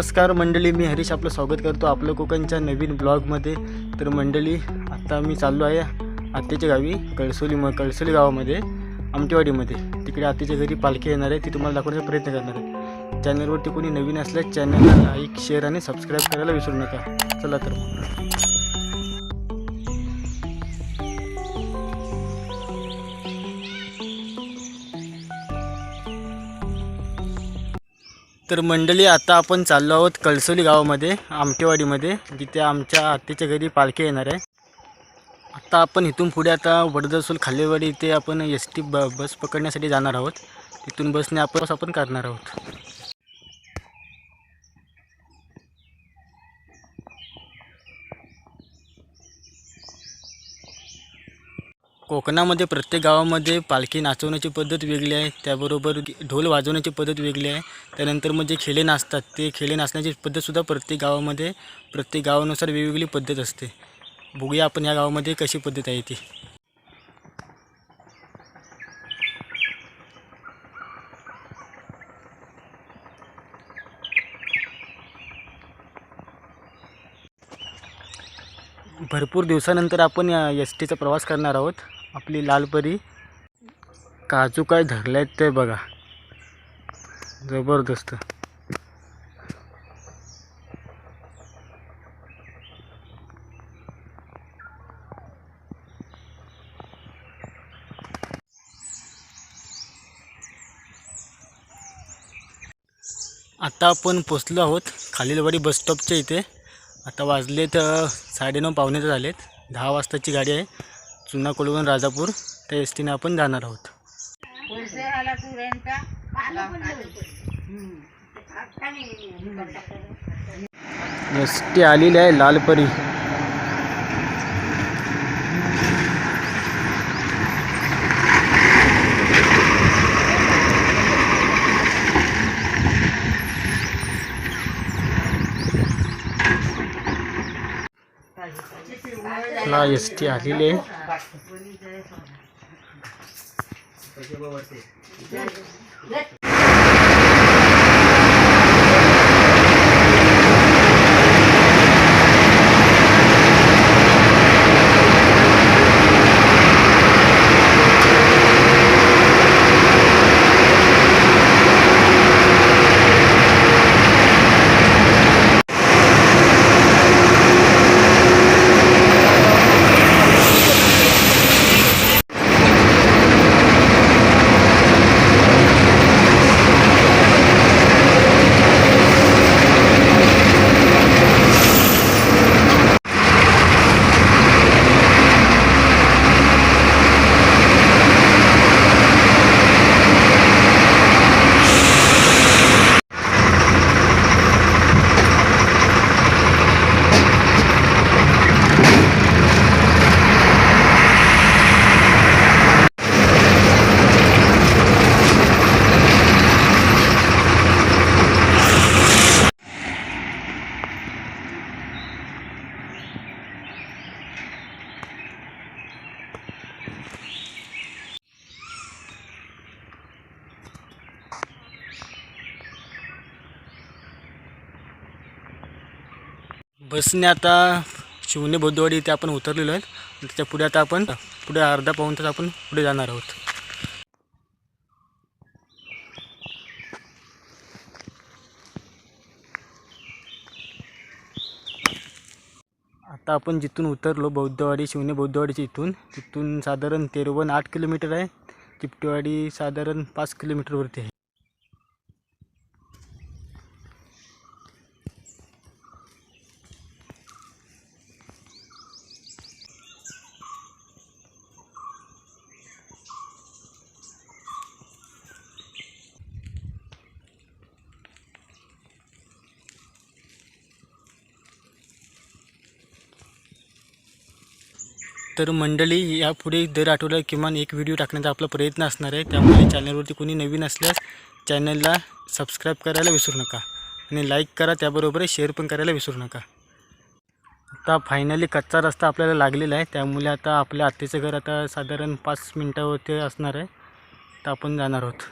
नमस्कार मंडळी मी हरीश आपलं स्वागत करतो आपलं कोकणच्या नवीन ब्लॉगमध्ये. तर मंडळी आत्ता मी चाललो आहे आत्याच्या गावी कळसोली म कळसोली गावामध्ये आमटेवाडीमध्ये. तिकडे आत्याच्या घरी पालखी येणार आहे ती तुम्हाला दाखवण्याचा प्रयत्न करणार आहे. चॅनलवरती कोणी नवीन असल्यास चॅनलला लाईक शेअर आणि सबस्क्राईब करायला विसरू नका. चला तर. तर मंडळी आता आपण चाललो आहोत कळसोली गावामध्ये आमटेवाडीमध्ये जिथे आमच्या आत्तेच्या घरी पालखी येणार आहे. आता आपण इथून पुढे आता वडदसूल खालेवाडी इथे आपण एस टी ब बस पकडण्यासाठी जाणार आहोत. तिथून बसने आपण आपण करणार आहोत. कोकणामध्ये प्रत्येक गावामध्ये पालखी नाचवण्याची पद्धत वेगळी आहे. त्याबरोबर ढोल वाजवण्याची पद्धत वेगळी आहे. त्यानंतर मग जे खेळे नाचतात ते खेळे नाचण्याची पद्धतसुद्धा प्रत्येक गावामध्ये प्रत्येक गावानुसार वेगवेगळी पद्धत असते. बघूया आपण या गावामध्ये कशी पद्धत आहे ती. भरपूर दिवसानंतर आपण या एस टीचा प्रवास करणार आहोत. आपली लालपरी. काजू काय धरले आहेत ते बघा. जबरदस्त. आता आपण पोचलो आहोत खालीलवाडी बस स्टॉपच्या इथे. आता वाजलेत साडेनऊ पावणे झालेत. दहा वाजताची गाडी आहे. जुना कोलवण राजापूर त्या एस टीने आपण जाणार आहोत. एस टी आलेली आहे लालपरी. ला एस टी आलेली आहे. बसने आता शिवने बौद्धवाडी इथे आपण उतरलेलो आहेत. त्याच्या पुढे आता आपण पुढे अर्धा पाऊण तास आपण पुढे जाणार आहोत. आता आपण जिथून उतरलो बौद्धवाडी शिवने बौद्धवाडीच्या इथून तिथून साधारण तेरवण आठ किलोमीटर आहे. चिपटेवाडी साधारण पाच किलोमीटरवरती आहे. तर मंडळी यापुढे दर आठवड्याला किमान एक व्हिडिओ टाकण्याचा आपला प्रयत्न असणार आहे. त्यामुळे चॅनलवरती कोणी नवीन असल्यास चॅनलला सबस्क्राईब करायला विसरू नका आणि लाईक करा त्याबरोबर शेअर पण करायला विसरू नका. आता फायनली कच्चा रस्ता आपल्याला लागलेला आहे. त्यामुळे आता आपल्या आत्तेचं घर आता साधारण पाच मिनटावरती असणार आहे. तर आपण जाणार आहोत.